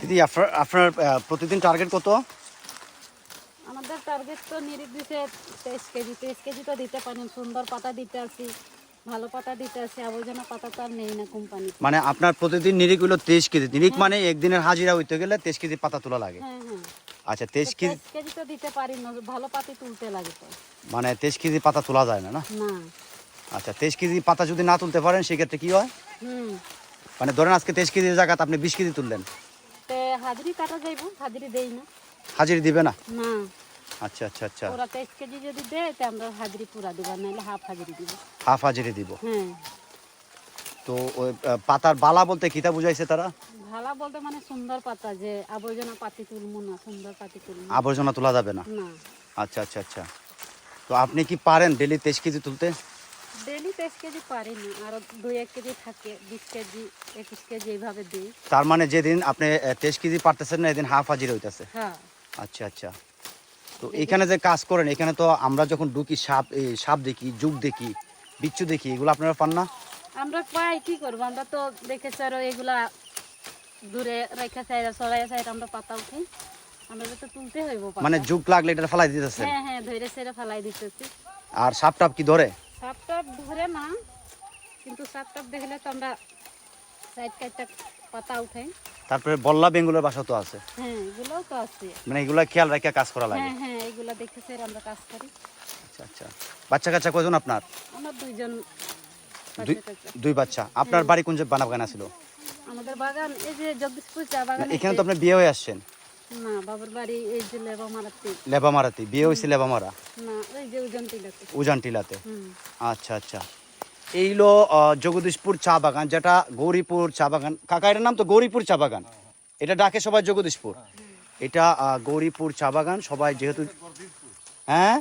দিদি আপনার আপনার প্রতিদিন টার্গেট কত? আমাদের টার্গেট তো নিরিখ দিছে তেইশ কেজি। তেইশ কেজি তো দিতে পারেন সুন্দর পাতা দিতে আসি ভালো পাতা দিতে আসি আবর্জনা পাতা তো আর নেই না কোম্পানি মানে আপনার প্রতিদিন নিরিখ হলো তেইশ কেজি। নিরিখ মানে একদিনের হাজিরা হইতে গেলে তেইশ কেজি পাতা তোলা লাগে। হ্যাঁ হ্যাঁ। আচ্ছা তেইশ কেজি কেজি তো দিতে পারি না ভালো পাতি তুলতে লাগে তো। মানে তেইশ কেজি পাতা তোলা যায় না না? না। আচ্ছা তেইশ কেজি পাতা যদি না তুলতে পারেন সেক্ষেত্রে কি হয়? হুম। মানে ধরেন আজকে তেইশ কেজির জায়গাতে আপনি বিশ কেজি তুললেন। হাজিরি কাটা যাইব হাজিরি দেই না। হাজিরি দিবে না? না। আচ্ছা আচ্ছা আচ্ছা। ওরা তেইশ কেজি যদি দেয় তে আমরা হাজিরি পুরা দিব নাহলে হাফ হাজিরি দিব। হাফ হাজিরি দিব? হ্যাঁ। তো ওই পাতার বালা বলতে কিতা বুঝাইছে তারা? ভালো বলতে মানে সুন্দর পাতা যে আবর্জনা পাতি তুলবো না সুন্দর পাতি তুলবো আবর্জনা তোলা যাবে না? না। আচ্ছা আচ্ছা আচ্ছা। তো আপনি কি পারেন ডেলি তেইশ কেজি তুলতে? ডেলি তেইশ কেজি পারি না আরও দুই এক কেজি থাকে বিশ কেজি একুশ কেজি এইভাবে দিই। তার মানে যেদিন আপনি তেইশ কেজি পারতেছেন না এদিন হাফ হাজিরি হইতেছে? হ্যাঁ। আচ্ছা আচ্ছা। তো এখানে যে কাজ করেন এখানে তো আমরা যখন ঢুকি সাপ সাপ দেখি যুগ দেখি বিচ্ছু দেখি এগুলো আপনারা পান না? আমরা পাই কি করব? আমরা তো দেখেছি আরও এগুলা দূরে রেখে চাই সরাই চাই আমরা পাতা উঠি। আমরা তো তুলতে হইব মানে যুগ লাগলে এটা ফেলাই দিতেছে হ্যাঁ হ্যাঁ ধরে সেরে ফেলাই দিতেছি। আর সাপ টাপ কি ধরে? সাপটাপ ধরে না কিন্তু সাপটাপ দেখলে তো আমরা সাইড কাইডটা পাতা উঠাই তারপরে বল্লা বেঙ্গুলের বাসা তো আছে। হ্যাঁ এগুলোও তো আছে। মানে এগুলো খেয়াল রেখে কাজ করা লাগে। হ্যাঁ হ্যাঁ এগুলা দেখে স্যার আমরা কাজ করি। আচ্ছা আচ্ছা। বাচ্চা কাচ্চা কজন আপনার? আমার দুইজন দুই বাচ্চা। আপনার বাড়ি কোন যে বানা বাগান ছিল আমাদের বাগান এই যে জগদীশপুর চা বাগান এখানে তো আপনি বিয়ে হয়ে আসছেন। না বাবার বাড়ি এই যে লেবা মারাতে লেবামারাতে বিয়ে হয়েছে লেবামারা না ওই যে আচ্ছা আচ্ছা। এই হলো জগদীশপুর চা বাগান যেটা গৌরীপুর চা বাগান। কাকা এটার নাম তো গৌরীপুর চা বাগান? এটা ডাকে সবাই জগদীশপুর? এটা গৌরীপুর চা বাগান সবাই যেহেতু হ্যাঁ?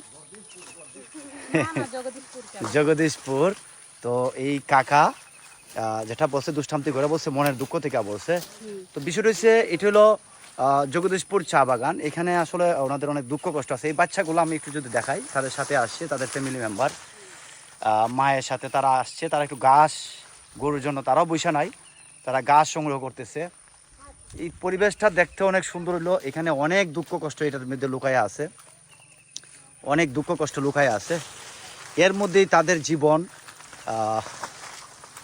জগদীশপুর তো এই কাকা যেটা বলছে দুষ্টান্তি করে বলছে মনের দুঃখ থেকে বলছে। তো বিষয়টা হচ্ছে এটা হলো জগদীশপুর চা বাগান। এখানে আসলে ওনাদের অনেক দুঃখ কষ্ট আছে। এই বাচ্চাগুলো আমি একটু যদি দেখাই, তাদের সাথে আসছে, তাদের ফ্যামিলি মেম্বার মায়ের সাথে তারা আসছে, তারা একটু ঘাস, গরুর জন্য তারাও বৈশা নাই। তারা ঘাস সংগ্রহ করতেছে। এই পরিবেশটা দেখতে অনেক সুন্দর হলো এখানে অনেক দুঃখ কষ্ট এটার মধ্যে লুকায় আছে। অনেক দুঃখ কষ্ট লুকায় আছে। এর মধ্যেই তাদের জীবন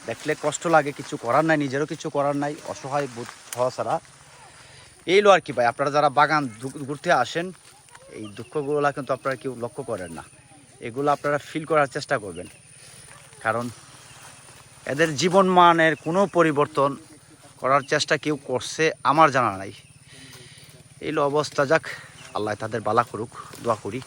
দেখলে কষ্ট লাগে, কিছু করার নাই, নিজেরও কিছু করার নাই। অসহায় বোধ হওয়া ছাড়া। এইলো আর কি ভাই, আপনারা যারা বাগান ঘুরতে আসেন, এই দুঃখগুলো কিন্তু আপনারা কেউ লক্ষ্য করেন না। এগুলো আপনারা ফিল করার চেষ্টা করবেন। কারণ এদের জীবন মানের কোনো পরিবর্তন করার চেষ্টা কেউ করছে আমার জানা নাই। এইলো অবস্থা যাক, আল্লাহ তাদের বালা করুক, দোয়া করি।